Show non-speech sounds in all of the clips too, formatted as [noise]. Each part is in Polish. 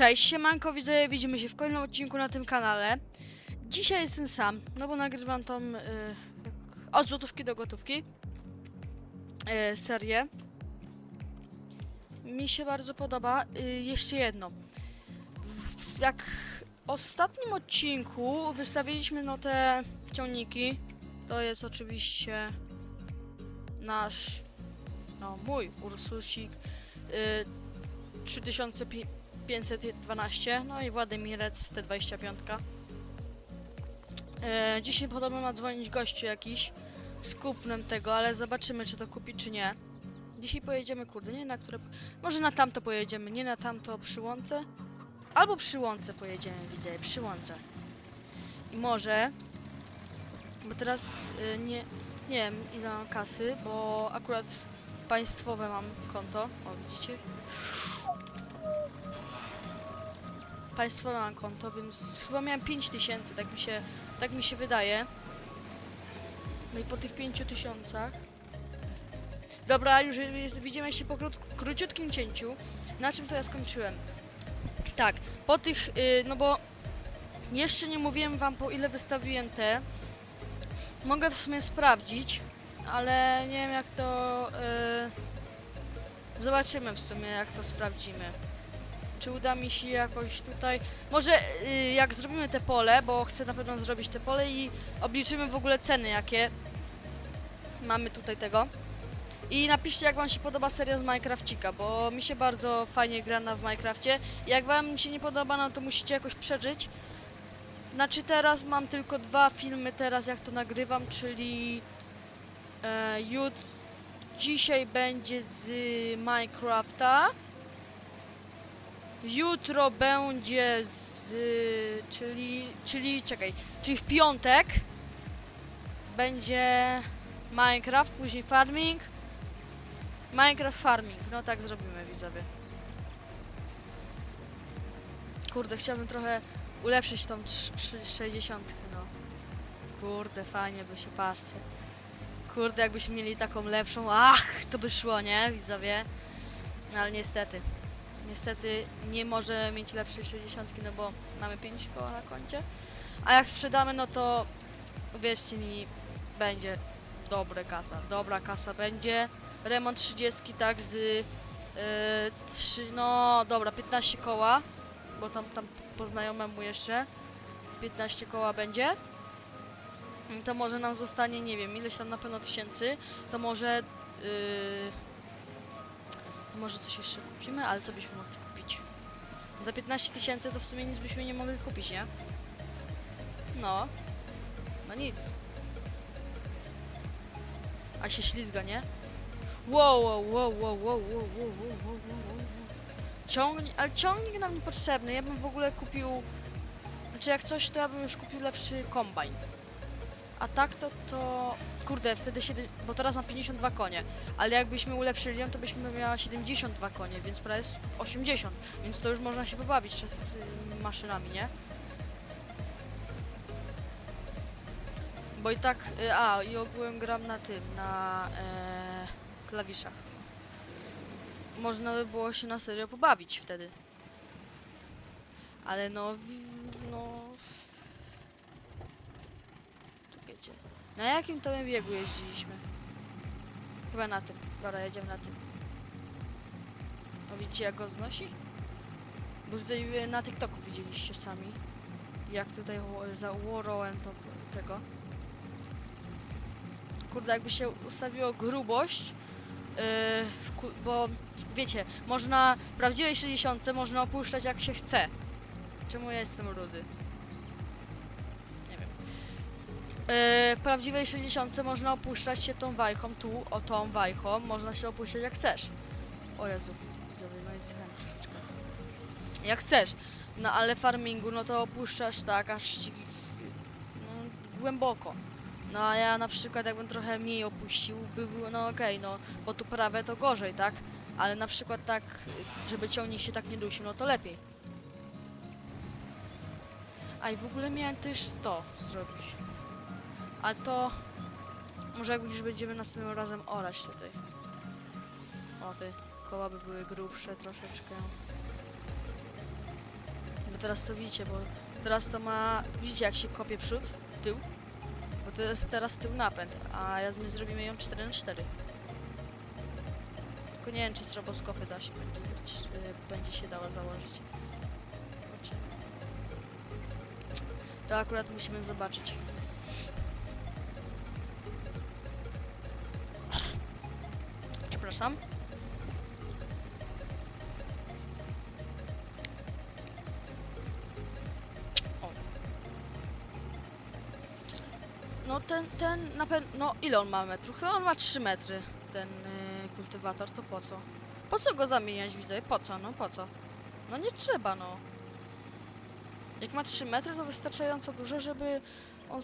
Cześć, siemanko Widzę, widzimy się w kolejnym odcinku na tym kanale. Dzisiaj jestem sam, no bo nagrywam tą y, od złotówki do gotówki y, serię. Mi się bardzo podoba. Y, jeszcze jedno. W, jak w ostatnim odcinku wystawiliśmy no te ciągniki, to jest oczywiście nasz, no mój Ursusik yy, 3500 512, no i Władymirec T25. E, dzisiaj podobno ma dzwonić gościu jakiś z kupnem tego, ale zobaczymy, czy to kupi, czy nie. Dzisiaj pojedziemy, kurde, nie na które... Może na tamto pojedziemy, nie na tamto przy łące. Albo przy łące pojedziemy, widzę, przy łące. I może... Bo teraz y, nie, nie wiem ile mam kasy, bo akurat państwowe mam konto. O, widzicie? Państwowe mam konto, więc chyba miałem 5000, tak mi się, tak mi się wydaje. No i po tych 5000. Dobra, już jest, widzimy się po krót, króciutkim cięciu. Na czym to ja skończyłem? Tak, po tych, y, no bo jeszcze nie mówiłem wam po ile wystawiłem te. Mogę w sumie sprawdzić, ale nie wiem jak to. Y, zobaczymy w sumie jak to sprawdzimy. Czy uda mi się jakoś tutaj. Może y, jak zrobimy te pole, bo chcę na pewno zrobić te pole i obliczymy w ogóle ceny jakie mamy tutaj tego. I napiszcie jak wam się podoba seria z Minecrafcika, bo mi się bardzo fajnie gra na w Minecrafcie. Jak wam się nie podoba, no to musicie jakoś przeżyć. Znaczy teraz mam tylko dwa filmy teraz jak to nagrywam, czyli e, jut dzisiaj będzie z Minecrafta. Jutro będzie z. Czyli. Czyli czekaj. Czyli w piątek będzie Minecraft, później farming. Minecraft farming. No tak zrobimy widzowie. Kurde, chciałbym trochę ulepszyć tą trz- trz- 60. No. Kurde, fajnie by się patrzcie. Kurde, jakbyśmy mieli taką lepszą. Ach, to by szło, nie, widzowie? No ale niestety. Niestety nie może mieć lepszej 60, no bo mamy 5 koła na koncie. A jak sprzedamy, no to uwierzcie mi, będzie dobre kasa. Dobra kasa będzie. Remont 30, tak, z yy, 3, no dobra, 15 koła, bo tam, tam po znajomemu jeszcze 15 koła będzie. To może nam zostanie, nie wiem, ileś tam na pewno tysięcy, to może yy, to może coś jeszcze kupimy, ale co byśmy mogli kupić? Za 15 tysięcy to w sumie nic byśmy nie mogli kupić, nie? No. No nic. A się ślizga, nie? Wow, wow, wow, wow, wow, wow, wow, wow, wow, wow. Ciągnik, ale ciągnik nam niepotrzebny. Ja bym w ogóle kupił... Znaczy jak coś, to ja bym już kupił lepszy kombajn. A tak to to... Kurde, wtedy 7... Bo teraz mam 52 konie. Ale jakbyśmy ulepszyli ją, to byśmy miała 72 konie, więc prawie s- 80. Więc to już można się pobawić z tymi maszynami, nie? Bo i tak... y, A, i ogółem gram na tym, na e, klawiszach. Można by było się na serio pobawić wtedy. Ale no... no... Na jakim to biegu jeździliśmy? Chyba na tym. Dobra, jedziemy na tym. No widzicie jak go znosi? Bo tutaj e, na TikToku widzieliście sami. Jak tutaj założyłem to tego. Kurde, jakby się ustawiło grubość, yy, bo wiecie, można prawdziwej 60 można opuszczać jak się chce. Czemu ja jestem rudy? W prawdziwej 60 można opuszczać się tą wajchą, tu, o tą wajchą, można się opuszczać jak chcesz. O Jezu, widzowie, no zjechałem troszeczkę. Jak chcesz. No ale farmingu, no to opuszczasz tak, aż ci, no, głęboko. No a ja na przykład jakbym trochę mniej opuścił, by było, no okej, no, bo tu prawe to gorzej, tak? Ale na przykład tak, żeby ciągnik się tak nie dusił, no to lepiej. A i w ogóle miałem też to zrobić. A to... Może jak już będziemy następnym razem orać tutaj. O, te koła by były grubsze troszeczkę. teraz to widzicie, bo teraz to ma... Widzicie jak się kopie przód, tył? Bo to jest teraz tył napęd, a ja my zrobimy ją 4 na 4 Tylko nie wiem, czy z roboskopy da się będzie, y, będzie się dała założyć. To akurat musimy zobaczyć. Przepraszam. O. No ten, ten na pewno, no ile on ma metrów? Chyba on ma 3 metry, ten y, kultywator, to po co? Po co go zamieniać, widzę? Po co, no po co? No nie trzeba, no. Jak ma 3 metry, to wystarczająco dużo, żeby on,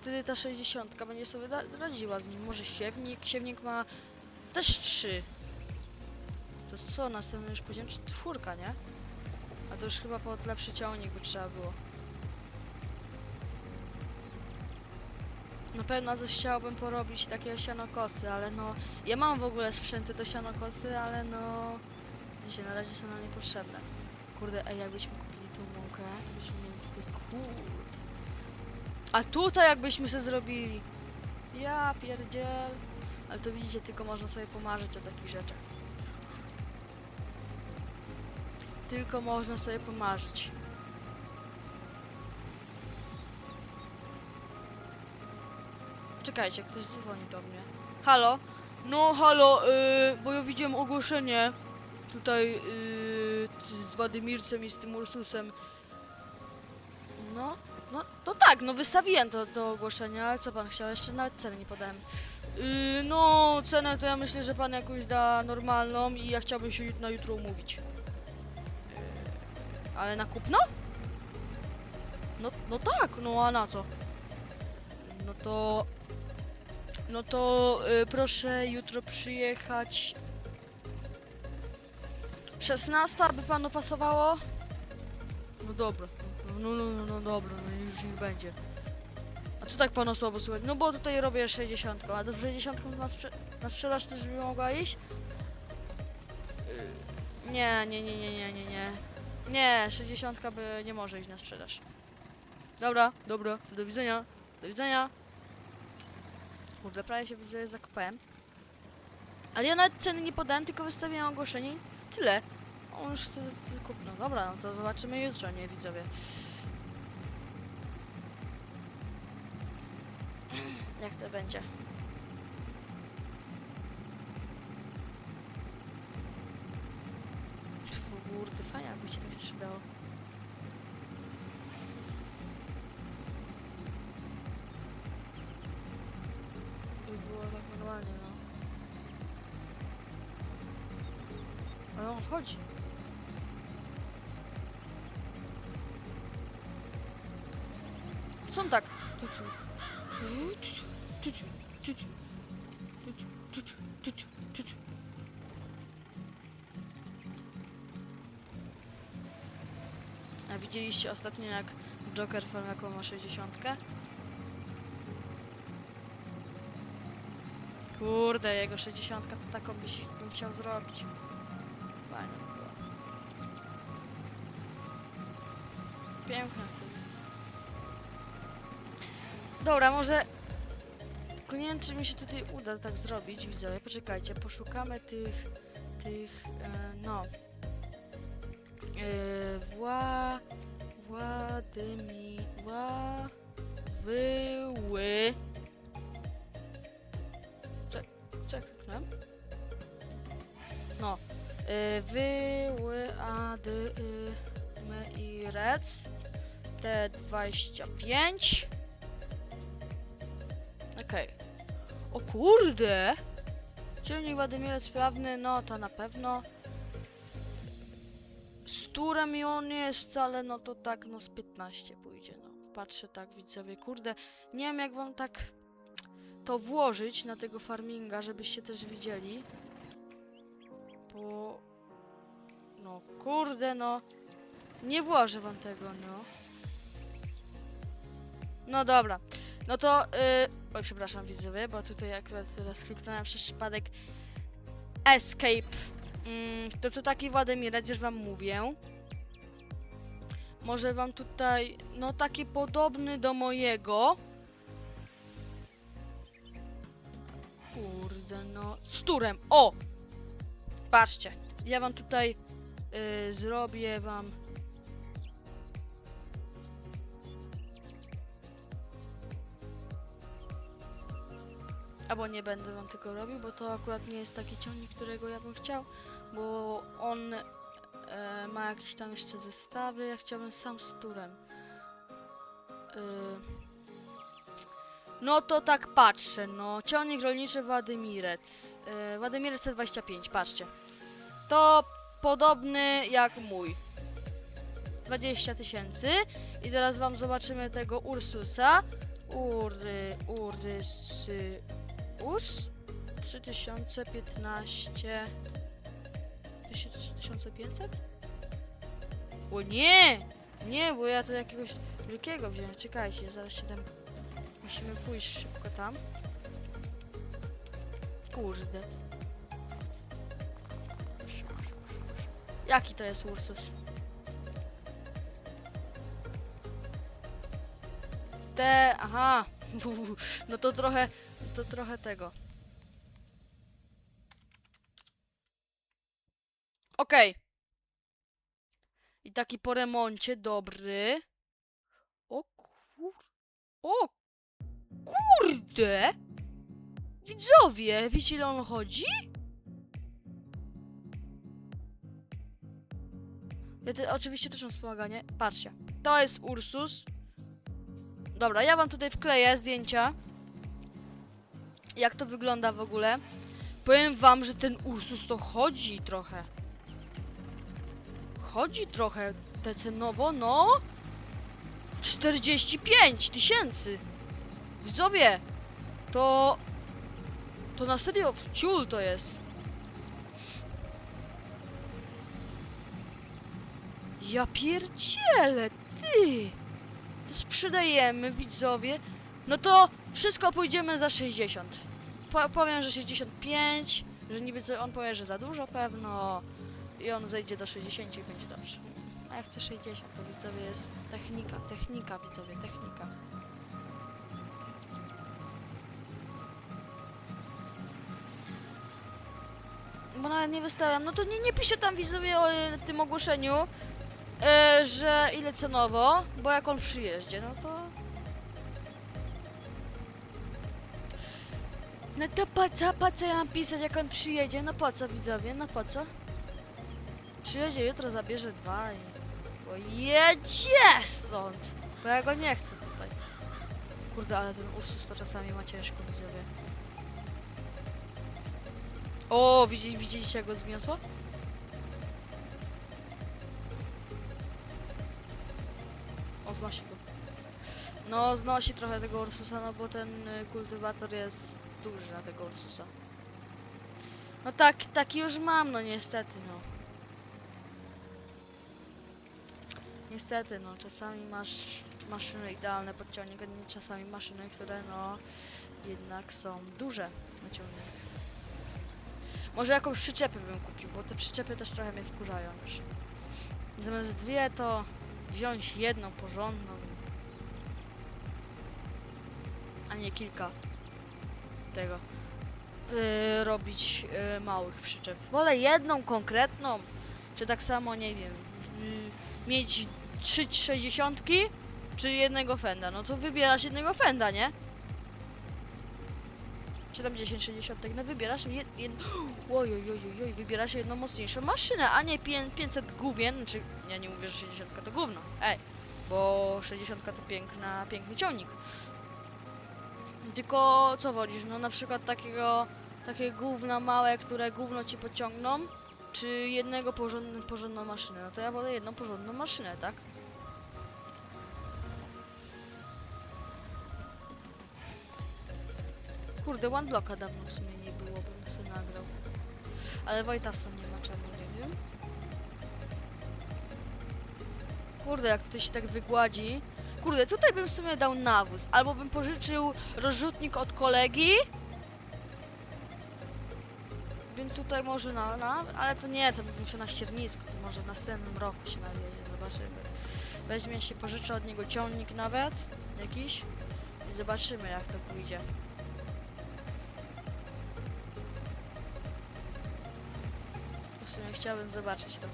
wtedy ta 60 będzie sobie radziła z nim. Może siewnik, siewnik ma też 3. To co, następny już poziom czwórka, nie? A to już chyba pod lepszy ciągnik by trzeba było. Na pewno coś chciałbym porobić takie sianokosy, ale no... Ja mam w ogóle sprzęty do sianokosy, ale no... Dzisiaj na razie są nam niepotrzebne. Kurde, ej, jakbyśmy kupili tą łąkę, to byśmy mieli tutaj... Kurde. A tutaj jakbyśmy sobie zrobili... Ja pierdziel... Ale to widzicie, tylko można sobie pomarzyć o takich rzeczach. Tylko można sobie pomarzyć. Czekajcie, ktoś dzwoni do mnie. Halo? No, halo, yy, bo ja widziałem ogłoszenie tutaj yy, z Wadymircem i z tym Ursusem. No, no, no tak, no wystawiłem to, to ogłoszenie, ale co pan chciał? Jeszcze nawet ceny nie podałem. Yy, no, cenę to ja myślę, że pan jakąś da normalną i ja chciałbym się na jutro umówić. Yy, ale na kupno? No, no tak, no a na co? No to... No to y, proszę jutro przyjechać... 16, by panu pasowało? No dobra, no, no, no, no dobra, no już niech będzie. Co tak pana słabo słychać? No bo tutaj robię 60, a to 60 na, sprze- na sprzedaż też by mogła iść? Y, Nie, nie, nie, nie, nie, nie, nie. Nie, 60 by nie może iść na sprzedaż. Dobra, dobra, do widzenia. Do widzenia. Kurde, prawie się widzę zakopałem. Ale ja nawet ceny nie podałem, tylko wystawiłem ogłoszenie i tyle. On już chce z- kupno. Dobra, no to zobaczymy jutro, nie widzowie. Jak to będzie? Kurde, fajnie jakby się tak strzydało. By było tak normalnie, no. Ale on chodzi. Co on tak? Tu, tu. Ciuciu, ciuciu, ciuciu. A widzieliście ostatnio jak Joker Farmaco ma 60? Kurde, jego 60 to taką byś, bym chciał zrobić. Fajnie było. Piękne. Dobra, może tylko nie wiem, czy mi się tutaj uda tak zrobić, widzowie. Poczekajcie, poszukamy tych... tych... E, no... E, Wła... Władymi... Wła... Wyły... Co kliknąłem? No. Y, wyły, a, y, my i rec. T25. Okej. O kurde! Ciągnik Władimierec sprawny, no to na pewno. Z turem i on jest wcale, no to tak, no z 15 pójdzie, no. Patrzę tak, widzowie, kurde. Nie wiem jak wam tak to włożyć na tego farminga, żebyście też widzieli. Bo... No kurde no. Nie włożę wam tego, no. No dobra. No to... Yy... Oj, przepraszam widzowie, bo tutaj akurat teraz kliknąłem przez przypadek Escape. Mm, to tu taki Władimirec, już wam mówię. może wam tutaj, no taki podobny do mojego. Kurde, no, z turem, o! Patrzcie, ja wam tutaj y, zrobię wam... Albo nie będę wam tego robił, bo to akurat nie jest taki ciągnik, którego ja bym chciał, bo on e, ma jakieś tam jeszcze zestawy, ja chciałbym sam z turem. E, no to tak patrzę, no. Ciągnik rolniczy Wadymirec. E, Wadymirec C25, patrzcie. To podobny jak mój. 20 tysięcy. I teraz wam zobaczymy tego Ursusa. Ury, Urysy, Us 3015 3500? O nie! Nie, bo ja to jakiegoś wielkiego wziąłem. Czekajcie, zaraz się tam... Musimy pójść szybko tam. Kurde. Jaki to jest Ursus? Te... Aha! No to trochę... To trochę tego. Okej. I taki po remoncie, dobry. O kur... O kurde! Widzowie, wiecie ile on chodzi? Ja te, oczywiście też mam wspomaganie. Patrzcie, to jest Ursus. Dobra, ja wam tutaj wkleję zdjęcia. Jak to wygląda w ogóle. Powiem wam, że ten Ursus to chodzi trochę. Chodzi trochę te cenowo, no. 45 tysięcy. Widzowie, to... To na serio wciul to jest. Ja pierdzielę, ty! Sprzedajemy, widzowie. No to wszystko pójdziemy za 60. Po, powiem, że 65, że niby co- on powie, że za dużo pewno i on zejdzie do 60 i będzie dobrze. A ja chcę 60, to widzowie jest technika, technika widzowie, technika. Bo nawet nie wystawiam, no to nie, nie piszę tam widzowie o, w tym ogłoszeniu, e, że ile cenowo, bo jak on przyjeździe, no to... No to po co, po co ja mam pisać jak on przyjedzie, no po co widzowie, no po co? Przyjedzie jutro, zabierze dwa i... Bo jedzie stąd! Bo ja go nie chcę tutaj. Kurde, ale ten Ursus to czasami ma ciężko, widzowie. O, widzi, widzieliście jak go zgniosło? Znosi go. No, znosi trochę tego Ursusa, no bo ten y, kultywator jest duży na tego Ursusa. No tak, taki już mam, no niestety, no. Niestety, no, czasami masz maszyny idealne pod ciągnik, a nie czasami maszyny, które, no, jednak są duże na ciągnik. Może jakąś przyczepę bym kupił, bo te przyczepy też trochę mnie wkurzają już. Zamiast dwie, to wziąć jedną porządną, a nie kilka tego. Yy, robić yy, małych przyczep. Wolę jedną konkretną, czy tak samo, nie wiem, yy, mieć trzy sześćdziesiątki, czy jednego fenda. No to wybierasz jednego fenda, nie? Czy tam 10 60, no wybierasz jed, jed... Oj, oj, oj, oj, wybierasz jedną mocniejszą maszynę, a nie pię- 500 gówien, znaczy ja nie mówię, że 60 to gówno, ej, bo 60 to piękna, piękny ciągnik. Tylko co wolisz, no na przykład takiego, takie gówna małe, które gówno ci pociągną, czy jednego porządny, porządną maszynę, no to ja wolę jedną porządną maszynę, tak? Kurde, one blocka dawno w sumie nie było, bym sobie nagrał. Ale Wojtasa nie ma czemu, nie wiem. Kurde, jak tutaj się tak wygładzi. Kurde, tutaj bym w sumie dał nawóz. Albo bym pożyczył rozrzutnik od kolegi. Więc tutaj może na, na ale to nie, to bym się na ściernisku. To może w następnym roku się nawiezie, zobaczymy. Weźmie się, pożyczę od niego ciągnik nawet, jakiś i zobaczymy jak to pójdzie. Chciałbym zobaczyć to.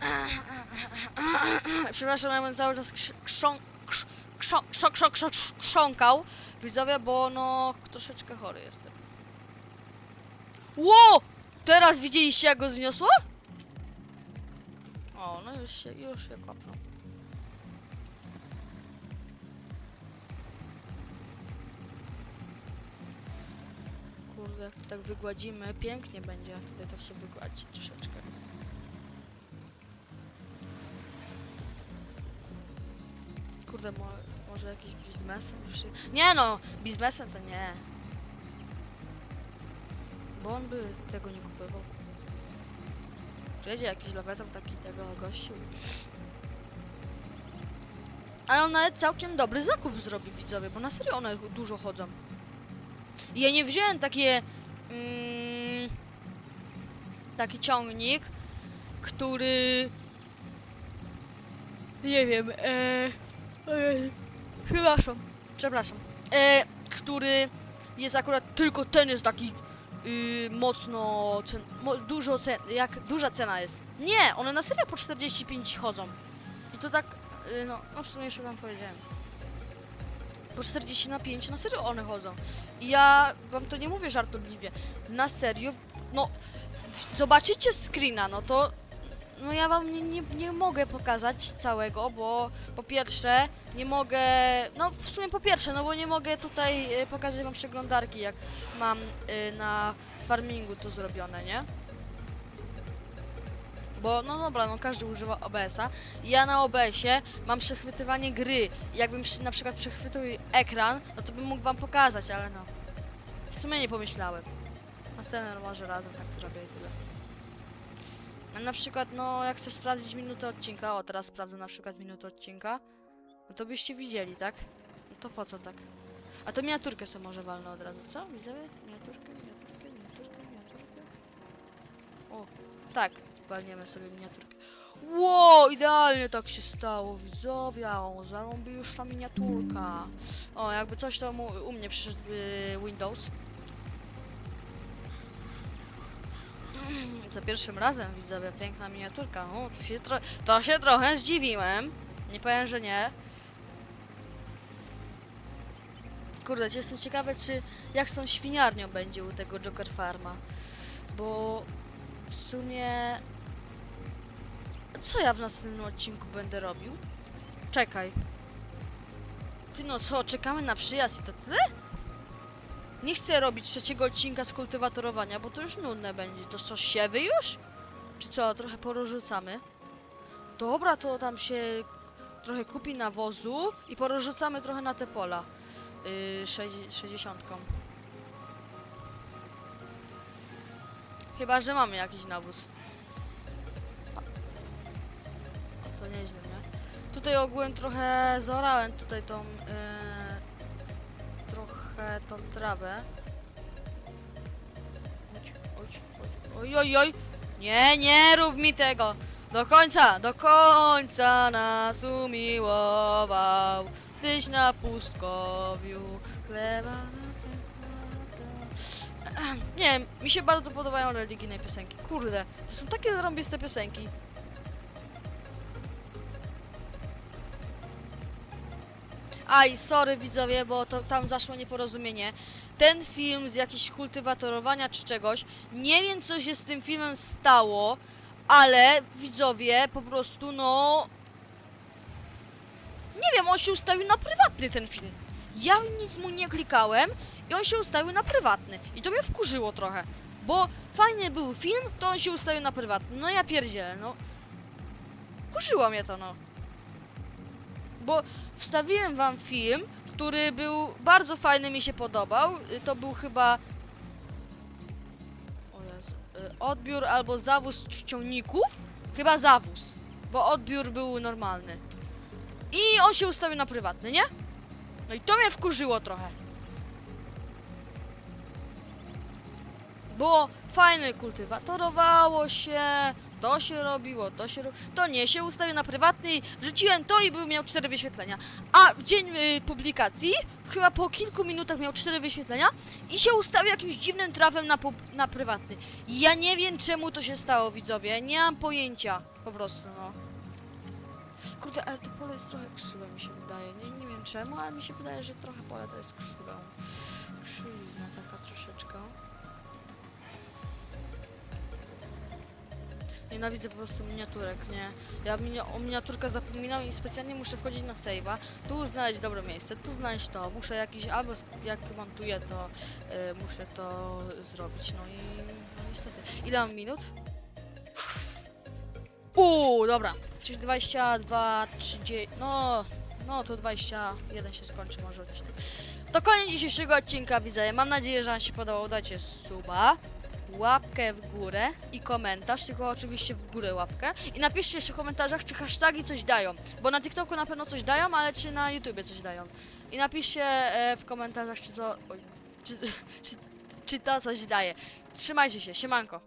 [coughs] Przepraszam, ja bym cały czas krz- krzą, krz, krzą, krzą, krzą, krząkał, widzowie, bo no troszeczkę chory jestem. Ło! Teraz widzieliście jak go zniosło? O, no już się, już się kopnął. Jak tak wygładzimy, pięknie będzie, jak tutaj tak się wygładzi troszeczkę. Kurde, mo może jakiś biznesmen? Nie no, biznesem to nie. Bo on by tego nie kupował. Przyjedzie jakiś lawetam taki tego gościu. Ale on nawet całkiem dobry zakup zrobi widzowie, bo na serio one dużo chodzą. Ja nie wziąłem takie... Mm, taki ciągnik, który... Nie wiem, e, e, przepraszam, przepraszam, e, który jest akurat tylko ten jest taki y, mocno, cen, mo, dużo cen, jak duża cena jest. Nie, one na serio po 45 chodzą. I to tak, y, no, no w sumie już wam powiedziałem. Po 40 na 5 na serio one chodzą. I ja wam to nie mówię żartobliwie. Na serio, no, zobaczycie screena, no to no ja wam nie, nie, nie mogę pokazać całego, bo po pierwsze nie mogę, no w sumie po pierwsze, no bo nie mogę tutaj e, pokazać wam przeglądarki, jak mam y, na farmingu to zrobione, nie? Bo, no dobra, no każdy używa OBS-a. Ja na OBS-ie mam przechwytywanie gry. Jakbym na przykład przechwytył ekran, no to bym mógł wam pokazać, ale no. W sumie nie pomyślałem. Następnym może razem tak zrobię i tyle. A na przykład, no jak chcesz sprawdzić minutę odcinka, o teraz sprawdzę na przykład minutę odcinka, no to byście widzieli, tak? No to po co tak? A to miniaturkę sobie może walnę od razu, co? Widzowie? Miniaturkę, miniaturkę, miniaturkę, miniaturkę. O, tak, walniemy sobie miniaturkę. Ło, idealnie tak się stało, widzowie, o, zarąbi już ta miniaturka. O, jakby coś to mu, u mnie przyszedł y, Windows. Za pierwszym razem widzowie, piękna miniaturka. O, to się, to się trochę zdziwiłem. Nie powiem, że nie. Kurde, jestem ciekawy, czy jak tą świniarnią będzie u tego Joker Farma. Bo w sumie... Co ja w następnym odcinku będę robił? Czekaj. Ty no co, czekamy na przyjazd i to tyle? Nie chcę robić trzeciego odcinka z kultywatorowania, bo to już nudne będzie. To co, siewy już? Czy co, trochę porozrzucamy? Dobra, to tam się trochę kupi nawozu i porozrzucamy trochę na te pola. Yy, sześćdzie- 60. Chyba, że mamy jakiś nawóz. To nieźle, nie? Tutaj ogółem trochę zorałem tutaj tą... Yy, trochę tą trawę. Oj, oj, oj. Nie, nie rób mi tego. Do końca, do końca nas umiłował. Tyś na pustkowiu chleba. [clears throat] Nie mi się bardzo podobają religijne piosenki. Kurde, to są takie zarąbiste piosenki. Aj, sorry widzowie, bo to tam zaszło nieporozumienie. Ten film z jakiejś kultywatorowania czy czegoś, nie wiem co się z tym filmem stało, ale widzowie po prostu no... Nie wiem, on się ustawił na prywatny ten film. Ja nic mu nie klikałem i on się ustawił na prywatny. I to mnie wkurzyło trochę. Bo fajny był film, to on się ustawił na prywatny. No ja pierdzielę, no. Wkurzyło mnie to, no. Bo wstawiłem wam film, który był bardzo fajny, mi się podobał. Y, To był chyba... Y, Odbiór albo zawóz czcionników. Chyba zawóz, bo odbiór był normalny. I on się ustawił na prywatny, nie? No i to mnie wkurzyło trochę. Było fajne, kultywatorowało się, to się robiło, to się robiło. To nie się ustawił na prywatnej, wrzuciłem to i był miał cztery wyświetlenia. A w dzień y, publikacji, chyba po kilku minutach miał cztery wyświetlenia i się ustawił jakimś dziwnym trafem na, na prywatny. Ja nie wiem czemu to się stało, widzowie. Nie mam pojęcia. Po prostu, no. Kurde, ale to pole jest trochę krzywe, mi się wydaje. Nie, nie wiem czemu, ale mi się wydaje, że trochę pole to jest krzywe. Krzywizna Nienawidzę po prostu miniaturek, nie? Ja o miniaturkach zapominam i specjalnie muszę wchodzić na save'a, tu znaleźć dobre miejsce, tu znaleźć to, muszę jakiś, albo jak montuję to, y, muszę to zrobić, no i no niestety. Ile mam minut? Uuu, dobra, coś 22, 30, no, no to 21 się skończy może odcinek. To koniec dzisiejszego odcinka, widzę. Mam nadzieję, że Wam się podobało. Dajcie suba, łapkę w górę i komentarz, tylko oczywiście w górę łapkę. I napiszcie jeszcze w komentarzach, czy hasztagi coś dają. Bo na TikToku na pewno coś dają, ale czy na YouTubie coś dają. I napiszcie e, w komentarzach, czy to, oj, czy, [laughs] czy, czy to coś daje. Trzymajcie się, siemanko.